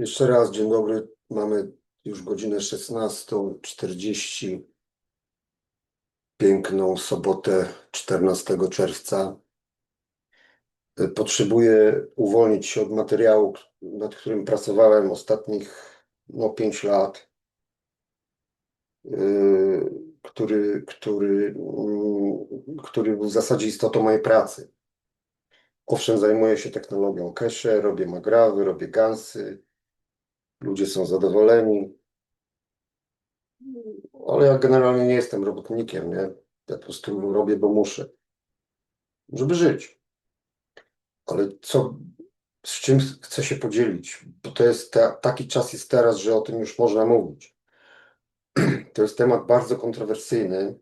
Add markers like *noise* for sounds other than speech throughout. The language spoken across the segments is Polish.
Jeszcze raz dzień dobry. Mamy już godzinę 16.40. Piękną sobotę 14 czerwca. Potrzebuję uwolnić się od materiału, nad którym pracowałem ostatnich no, 5 lat, y, który, który, mm, który był w zasadzie istotą mojej pracy. Owszem, zajmuję się technologią cache, robię magrawy, robię gansy, ludzie są zadowoleni, ale ja generalnie nie jestem robotnikiem, nie? Ja po prostu robię, bo muszę, żeby żyć. Ale co, z czym chcę się podzielić? Bo to jest ta, taki czas jest teraz, że o tym już można mówić. *clears throat* To jest temat bardzo kontrowersyjny.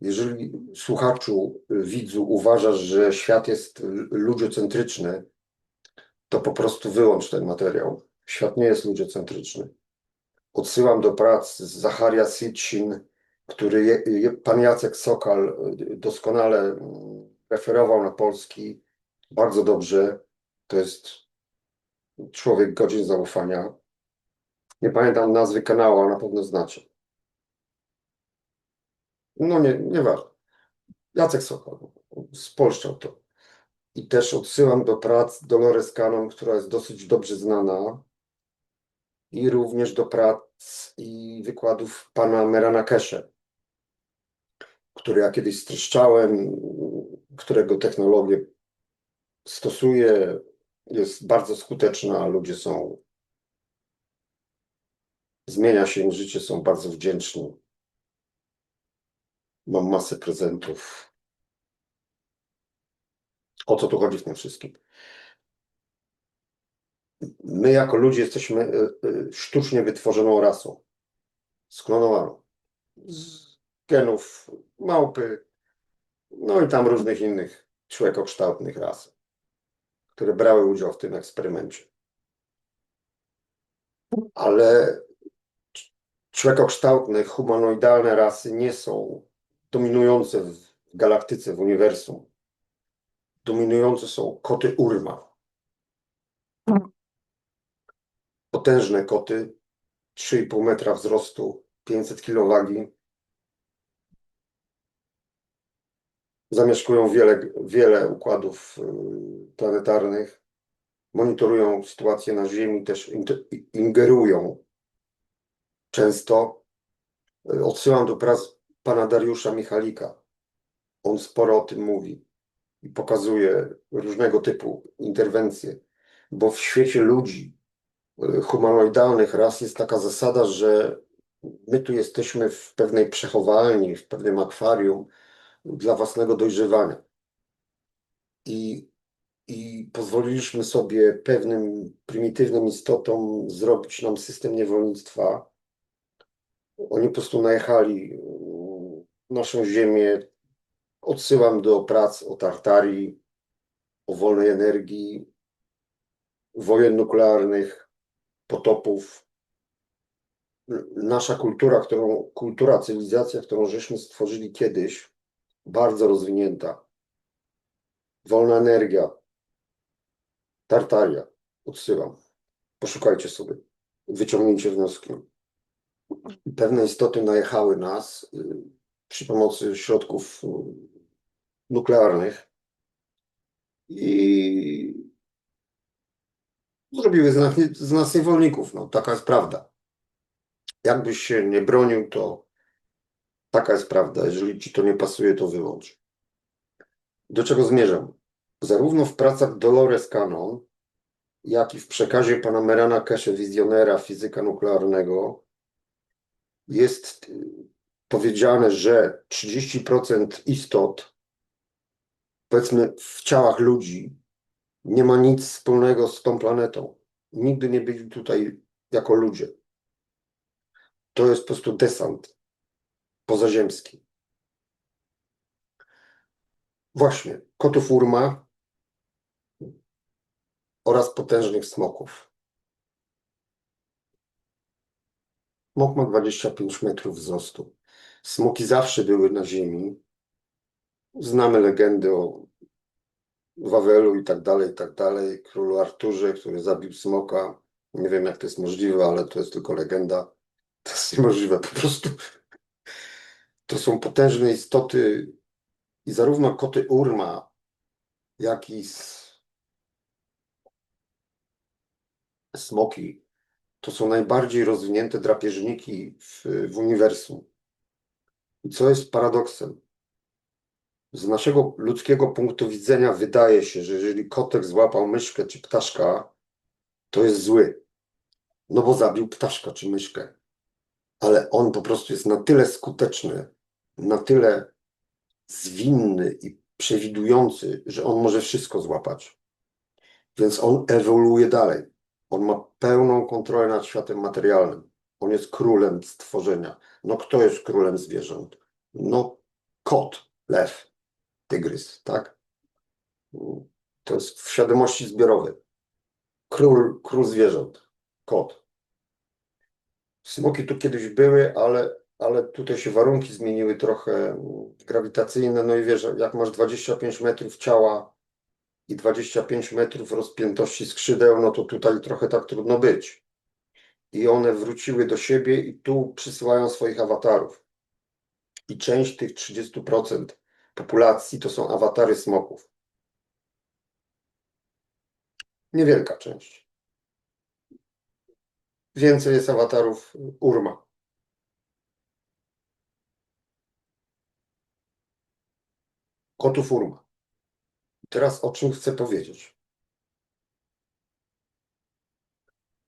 Jeżeli słuchaczu, widzu uważasz, że świat jest ludziocentryczny, to po prostu wyłącz ten materiał. Świat nie jest ludziocentryczny. Odsyłam do prac Zacharia Sitchin, który je, je, pan Jacek Sokal y, doskonale mm, referował na polski. Bardzo dobrze. To jest człowiek godzin zaufania. Nie pamiętam nazwy kanału, ale na pewno znacie. No nie, nieważne. Jacek Sokal spolszczał to. I też odsyłam do prac Dolores Cannon, która jest dosyć dobrze znana. I również do prac i wykładów pana Merana Kesze, który ja kiedyś streszczałem, którego technologię stosuję. Jest bardzo skuteczna, ludzie są. Zmienia się im życie, są bardzo wdzięczni. Mam masę prezentów. O co tu chodzi w tym wszystkim? My jako ludzie jesteśmy e, e, sztucznie wytworzoną rasą. Sklonowaną. Z genów małpy, no i tam różnych innych człowiekokształtnych ras, które brały udział w tym eksperymencie. Ale człowiekokształtne, humanoidalne rasy nie są dominujące w galaktyce, w uniwersum. Dominujące są koty Urma. Potężne koty, 3,5 metra wzrostu, 500 kg wagi. Zamieszkują wiele, wiele układów y, planetarnych. Monitorują sytuację na Ziemi, też ingerują często. Y, Odsyłam do prac pana Dariusza Michalika. On sporo o tym mówi i pokazuje różnego typu interwencje, bo w świecie ludzi, humanoidalnych ras jest taka zasada, że my tu jesteśmy w pewnej przechowalni, w pewnym akwarium dla własnego dojrzewania. I, i pozwoliliśmy sobie pewnym prymitywnym istotom zrobić nam system niewolnictwa. Oni po prostu najechali y, naszą ziemię. Odsyłam do prac o Tartarii, o wolnej energii, wojen nuklearnych, potopów. Nasza kultura, którą, kultura, cywilizacja, którą żeśmy stworzyli kiedyś, bardzo rozwinięta. Wolna energia, Tartaria, odsyłam. Poszukajcie sobie, wyciągnijcie wnioski. Pewne istoty najechały nas y, przy pomocy środków y, nuklearnych i zrobiły z nas, z nas niewolników. No, taka jest prawda. Jakbyś się nie bronił, to taka jest prawda. Jeżeli ci to nie pasuje, to wyłącz. Do czego zmierzam? Zarówno w pracach Dolores Cannon, jak i w przekazie pana Merana Keshe, wizjonera fizyka nuklearnego, jest y, powiedziane, że 30% istot, powiedzmy w ciałach ludzi, nie ma nic wspólnego z tą planetą. Nigdy nie byli tutaj jako ludzie. To jest po prostu desant pozaziemski. Właśnie, kotów urma oraz potężnych smoków. Smok ma 25 metrów wzrostu. Smoki zawsze były na ziemi. Znamy legendy o Wawelu i tak dalej, i tak dalej. Królu Arturze, który zabił smoka. Nie wiem, jak to jest możliwe, ale to jest tylko legenda. To jest niemożliwe. Po prostu to są potężne istoty i zarówno koty Urma, jak i smoki to są najbardziej rozwinięte drapieżniki w, w uniwersum. I co jest paradoksem? Z naszego ludzkiego punktu widzenia wydaje się, że jeżeli kotek złapał myszkę czy ptaszka, to jest zły. No bo zabił ptaszka czy myszkę. Ale on po prostu jest na tyle skuteczny, na tyle zwinny i przewidujący, że on może wszystko złapać. Więc on ewoluuje dalej. On ma pełną kontrolę nad światem materialnym. On jest królem stworzenia. No kto jest królem zwierząt? No kot, lew, tygrys, tak? To jest w świadomości zbiorowej. Król, król zwierząt, kot. Smoki tu kiedyś były, ale, ale tutaj się warunki zmieniły trochę grawitacyjne. No i wiesz, jak masz 25 metrów ciała i 25 metrów rozpiętości skrzydeł, no to tutaj trochę tak trudno być. I one wróciły do siebie i tu przysyłają swoich awatarów. I część tych 30% populacji to są awatary smoków. Niewielka część. Więcej jest awatarów Urma. Kotów Urma. Teraz o czym chcę powiedzieć?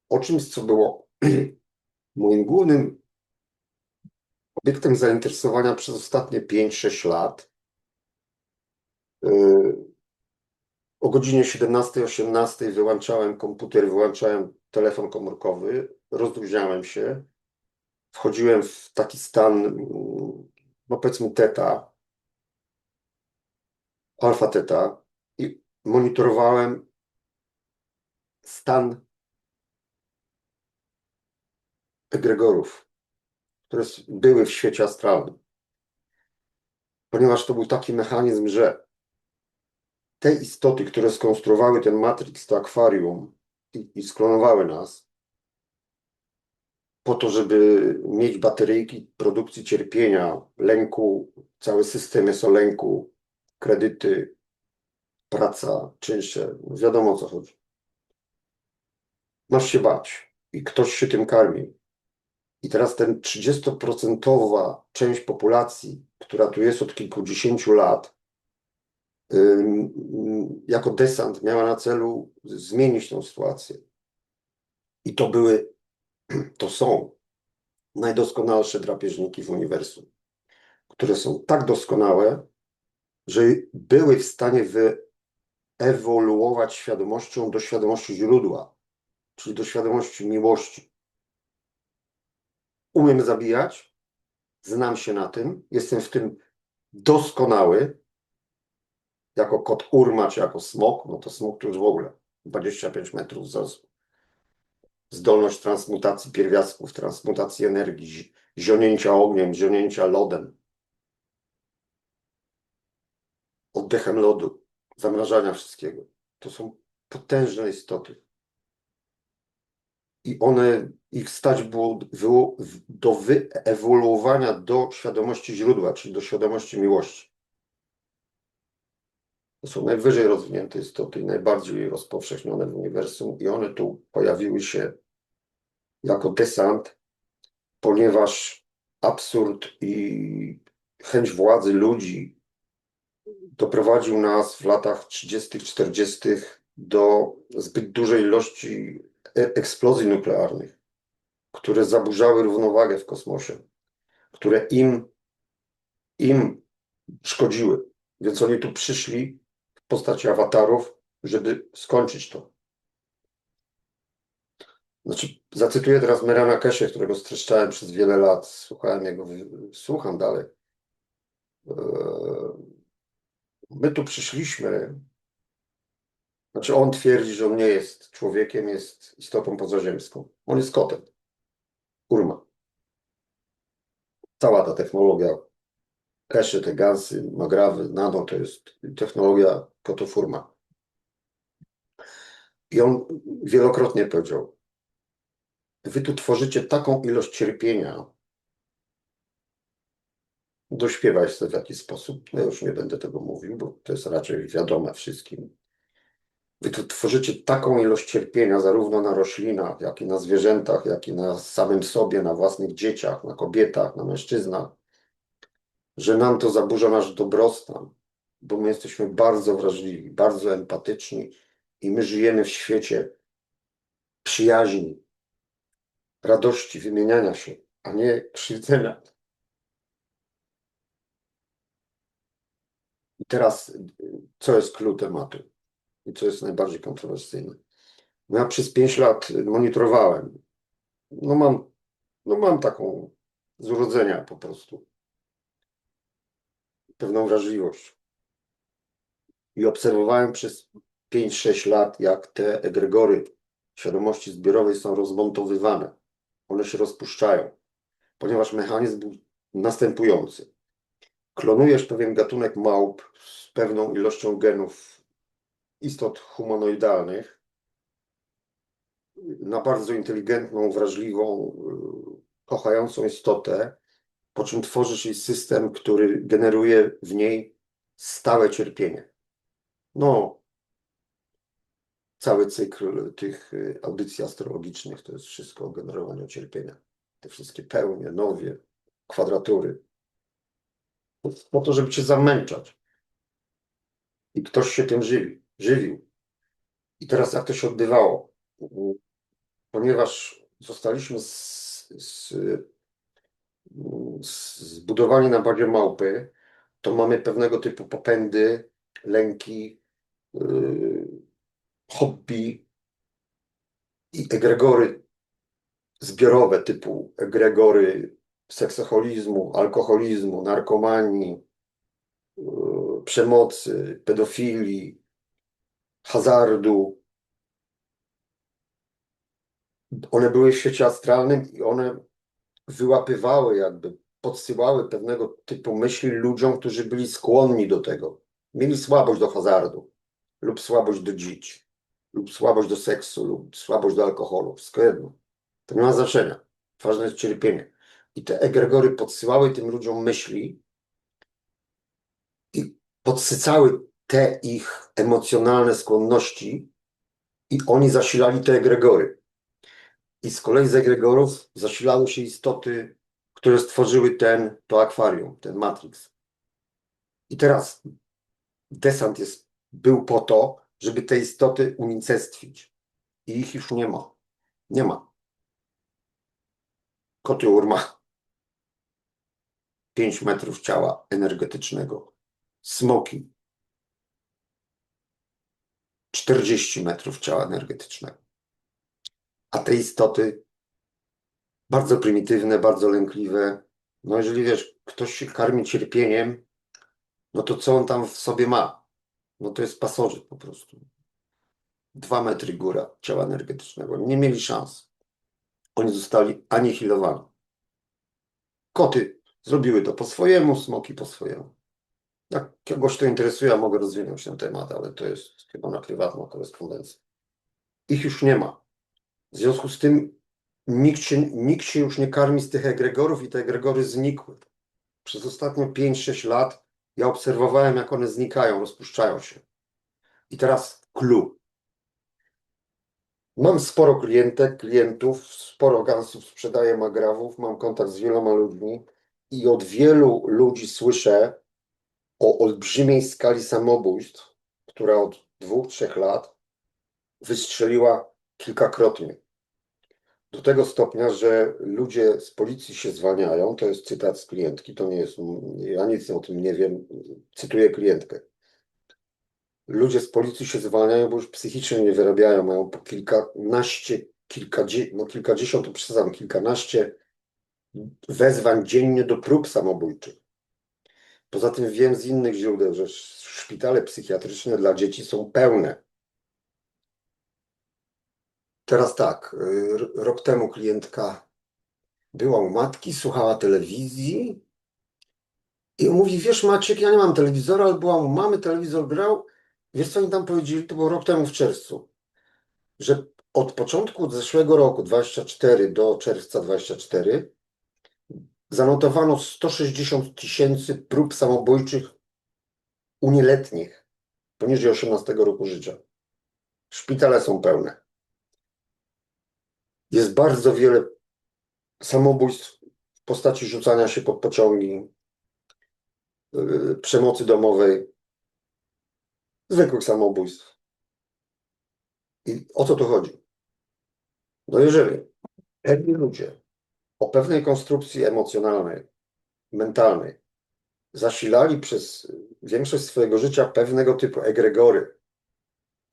O czymś, co było *clears throat* moim głównym obiektem zainteresowania przez ostatnie 5-6 lat. Yy, O godzinie 17-18 wyłączałem komputer, wyłączałem telefon komórkowy, rozluźniałem się, wchodziłem w taki stan, mm, no powiedzmy teta, alfa teta i monitorowałem stan egregorów, które były w świecie astralnym. Ponieważ to był taki mechanizm, że te istoty, które skonstruowały ten Matrix, to akwarium i, i sklonowały nas, po to, żeby mieć bateryjki produkcji cierpienia, lęku, cały system jest o lęku, kredyty, praca, czynsze, no wiadomo o co chodzi. Masz się bać i ktoś się tym karmi. I teraz ten 30% część populacji, która tu jest od kilkudziesięciu lat, jako desant miała na celu zmienić tę sytuację. I to były, *clears throat* to są najdoskonalsze drapieżniki w uniwersum, które są tak doskonałe, że były w stanie wyewoluować świadomością do świadomości źródła, czyli do świadomości miłości. Umiem zabijać, znam się na tym, jestem w tym doskonały, jako kot urma, czy jako smok, no to smok to już w ogóle 25 metrów wzrostu. Zdolność transmutacji pierwiastków, transmutacji energii, zi- zionięcia ogniem, zionięcia lodem, oddechem lodu, zamrażania wszystkiego. To są potężne istoty. I one, ich stać było do wyewoluowania do świadomości źródła, czyli do świadomości miłości. Są najwyżej rozwinięte istoty i najbardziej rozpowszechnione w uniwersum, i one tu pojawiły się jako desant, ponieważ absurd i chęć władzy ludzi doprowadził nas w latach 30., 40. do zbyt dużej ilości e- eksplozji nuklearnych, które zaburzały równowagę w kosmosie, które im, im szkodziły. Więc oni tu przyszli w postaci awatarów, żeby skończyć to. Znaczy, zacytuję teraz Merana Kesie, którego streszczałem przez wiele lat. Słuchałem jego, słucham dalej. Eee, My tu przyszliśmy. Znaczy, on twierdzi, że on nie jest człowiekiem, jest istotą pozaziemską. On jest kotem. Urma. Cała ta technologia, Kesze, te gansy, magrawy, nano, to jest technologia kotów Urma. I on wielokrotnie powiedział, wy tu tworzycie taką ilość cierpienia. Dośpiewaj sobie w jakiś sposób. Ja już nie będę tego mówił, bo to jest raczej wiadome wszystkim. Wy tu tworzycie taką ilość cierpienia, zarówno na roślinach, jak i na zwierzętach, jak i na samym sobie, na własnych dzieciach, na kobietach, na mężczyznach, że nam to zaburza nasz dobrostan, bo my jesteśmy bardzo wrażliwi, bardzo empatyczni i my żyjemy w świecie przyjaźni, radości, wymieniania się, a nie krzywdzenia. I teraz, co jest clue tematu i co jest najbardziej kontrowersyjne? No ja przez 5 lat monitorowałem. No mam, no mam taką z urodzenia po prostu pewną wrażliwość. I obserwowałem przez 5-6 lat, jak te egregory świadomości zbiorowej są rozmontowywane. One się rozpuszczają, ponieważ mechanizm był następujący. Klonujesz pewien gatunek małp z pewną ilością genów istot humanoidalnych na bardzo inteligentną, wrażliwą, y, kochającą istotę, po czym tworzysz jej system, który generuje w niej stałe cierpienie. No, cały cykl tych y, audycji astrologicznych to jest wszystko o generowaniu cierpienia. Te wszystkie pełnie, nowie, kwadratury. Po to, żeby cię zamęczać. I ktoś się tym żywi, żywił. I teraz jak to się odbywało? Ponieważ zostaliśmy z, z, zbudowani na bazie małpy, to mamy pewnego typu popędy, lęki, hobby i egregory zbiorowe typu egregory seksoholizmu, alkoholizmu, narkomanii, yy, przemocy, pedofilii, hazardu. One były w świecie astralnym i one wyłapywały, jakby podsyłały pewnego typu myśli ludziom, którzy byli skłonni do tego. Mieli słabość do hazardu, lub słabość do dzieci, lub słabość do seksu, lub słabość do alkoholu. Wszystko jedno. To nie ma znaczenia. Ważne jest cierpienie. I te egregory podsyłały tym ludziom myśli i podsycały te ich emocjonalne skłonności i oni zasilali te egregory. I z kolei z egregorów zasilały się istoty, które stworzyły ten, to akwarium, ten Matrix. I teraz desant jest, był po to, żeby te istoty unicestwić. I ich już nie ma. Nie ma. Koty urma. 5 metrów ciała energetycznego. Smoki. 40 metrów ciała energetycznego. A te istoty bardzo prymitywne, bardzo lękliwe. No jeżeli wiesz, ktoś się karmi cierpieniem, no to co on tam w sobie ma? No to jest pasożyt po prostu. Dwa metry góra ciała energetycznego. Nie mieli szans. Oni zostali anihilowani. Koty zrobiły to po swojemu, smoki po swojemu. Jak kogoś to interesuje, ja mogę rozwinąć ten temat, ale to jest chyba na prywatną korespondencję. Ich już nie ma. W związku z tym nikt się, nikt się już nie karmi z tych egregorów i te egregory znikły. Przez ostatnie 5-6 lat ja obserwowałem, jak one znikają, rozpuszczają się. I teraz clue. Mam sporo klientek, klientów, sporo gansów sprzedaję magrawów, mam kontakt z wieloma ludźmi i od wielu ludzi słyszę o olbrzymiej skali samobójstw, która od dwóch, trzech lat wystrzeliła kilkakrotnie. Do tego stopnia, że ludzie z policji się zwalniają, to jest cytat z klientki, to nie jest, ja nic o tym nie wiem, cytuję klientkę. Ludzie z policji się zwalniają, bo już psychicznie nie wyrabiają, mają po kilkanaście, kilkadzie, no kilkadziesiąt, to przesadzam, kilkanaście wezwań dziennie do prób samobójczych. Poza tym wiem z innych źródeł, że szpitale psychiatryczne dla dzieci są pełne. Teraz tak, y, rok temu klientka była u matki, słuchała telewizji i mówi, wiesz Maciek, ja nie mam telewizora, ale byłam u mamy, telewizor grał. Wiesz co oni tam powiedzieli? To było rok temu w czerwcu, że od początku zeszłego roku 24 do czerwca 24 zanotowano 160 tysięcy prób samobójczych u nieletnich poniżej 18 roku życia. Szpitale są pełne. Jest bardzo wiele samobójstw w postaci rzucania się pod pociągi, yy, przemocy domowej, zwykłych samobójstw. I o co tu chodzi? No jeżeli pewni ludzie o pewnej konstrukcji emocjonalnej, mentalnej zasilali przez większość swojego życia pewnego typu egregory,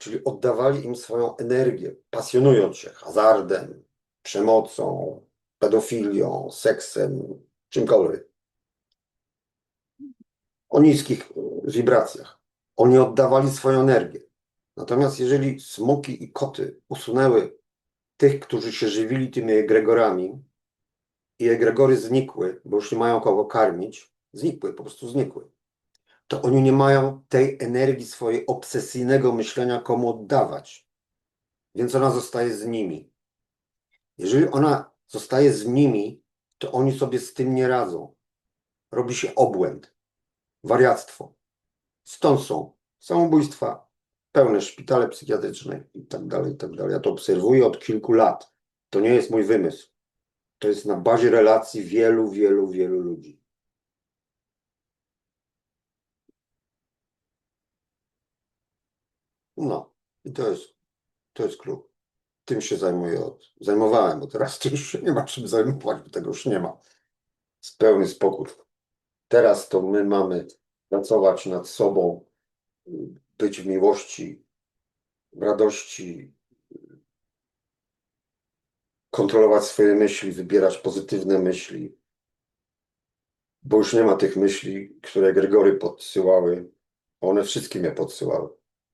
czyli oddawali im swoją energię, pasjonując się hazardem, przemocą, pedofilią, seksem, czymkolwiek. O niskich wibracjach. Oni oddawali swoją energię. Natomiast jeżeli smoki i koty usunęły tych, którzy się żywili tymi egregorami i egregory znikły, bo już nie mają kogo karmić, znikły, po prostu znikły, to oni nie mają tej energii swojej obsesyjnego myślenia, komu oddawać. Więc ona zostaje z nimi. Jeżeli ona zostaje z nimi, to oni sobie z tym nie radzą. Robi się obłęd, wariactwo. Stąd są samobójstwa, pełne szpitale psychiatryczne i tak dalej, i tak dalej. Ja to obserwuję od kilku lat. To nie jest mój wymysł. To jest na bazie relacji wielu, wielu, wielu ludzi. No, i to jest, to jest klub. Tym się zajmuję od, zajmowałem, bo teraz to już nie ma czym zajmować, bo tego już nie ma. Jest pełny spokój. Teraz to my mamy pracować nad sobą, być w miłości, w radości, kontrolować swoje myśli, wybierać pozytywne myśli, bo już nie ma tych myśli, które Gregory podsyłały. One wszystkie mnie podsyłały.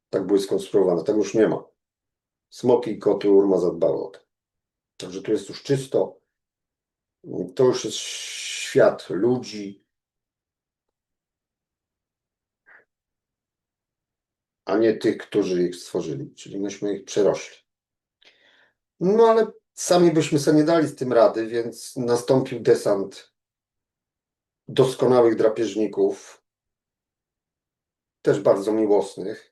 Tak były skonstruowane. Tego już nie ma. Smoki koty Urma zadbały o to. Także tu jest już czysto. To już jest świat ludzi, a nie tych, którzy ich stworzyli, czyli myśmy ich przerośli. No ale sami byśmy sobie nie dali z tym rady, więc nastąpił desant doskonałych drapieżników, też bardzo miłosnych. Yy,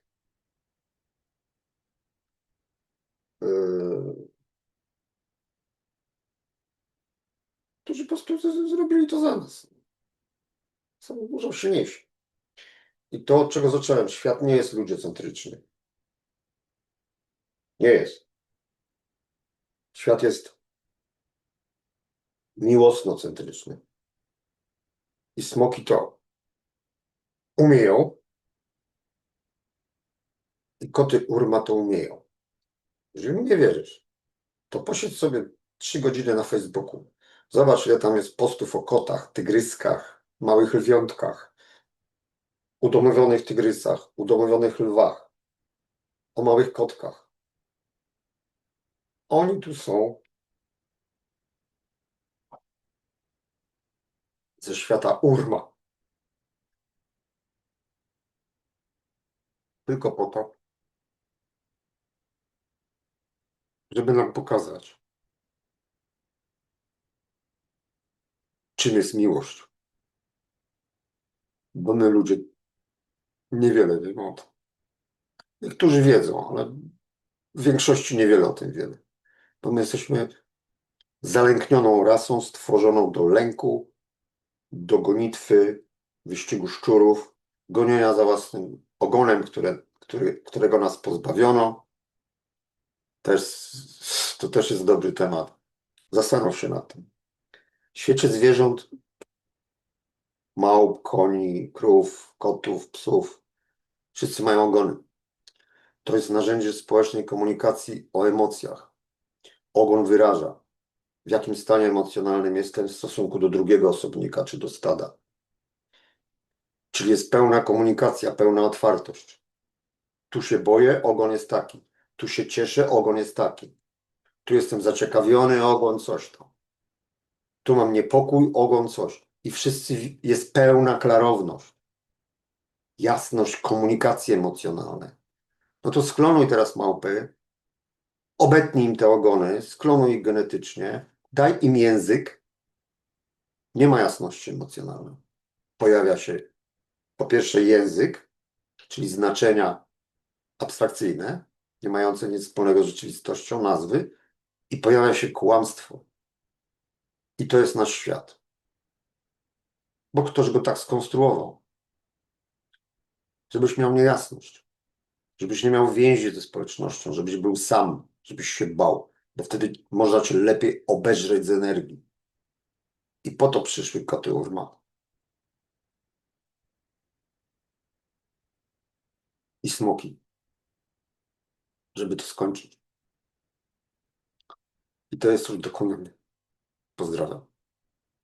którzy po prostu zrobili to za nas. Muszą się nieść. I to, od czego zacząłem, świat nie jest ludziocentryczny. Nie jest. Świat jest miłosnocentryczny. I smoki to umieją. I koty urma to umieją. Jeżeli mi nie wierzysz, to posiedź sobie trzy godziny na Facebooku. Zobacz, ile tam jest postów o kotach, tygryskach, małych lwiątkach, udomowionych tygrysach, udomowionych lwach, o małych kotkach. Oni tu są ze świata urma. Tylko po to, żeby nam pokazać, czym jest miłość. Bo my ludzie niewiele wiemy o tym. Niektórzy wiedzą, ale w większości niewiele o tym wiemy. Bo my jesteśmy zalęknioną rasą stworzoną do lęku, do gonitwy, wyścigu szczurów, gonienia za własnym ogonem, które, który, którego nas pozbawiono. Też, to też jest dobry temat. Zastanów się nad tym. W świecie zwierząt, małp, koni, krów, kotów, psów, wszyscy mają ogony. To jest narzędzie społecznej komunikacji o emocjach. Ogon wyraża, w jakim stanie emocjonalnym jestem w stosunku do drugiego osobnika czy do stada. Czyli jest pełna komunikacja, pełna otwartość. Tu się boję, ogon jest taki. Tu się cieszę, ogon jest taki. Tu jestem zaciekawiony, ogon coś tam. Tu mam niepokój, ogon coś. I wszyscy jest pełna klarowność. Jasność komunikacji emocjonalnej. No to sklonuj teraz małpy obetnij im te ogony, sklonuj ich genetycznie, daj im język, nie ma jasności emocjonalnej. Pojawia się po pierwsze język, czyli znaczenia abstrakcyjne, nie mające nic wspólnego z rzeczywistością, nazwy, i pojawia się kłamstwo. I to jest nasz świat. Bo ktoś go tak skonstruował. Żebyś miał niejasność. Żebyś nie miał więzi ze społecznością, żebyś był sam, żebyś się bał, bo wtedy można cię lepiej obeżreć z energii. I po to przyszły koty urma. I smoki. Żeby to skończyć. I to jest już dokonane. Pozdrawiam.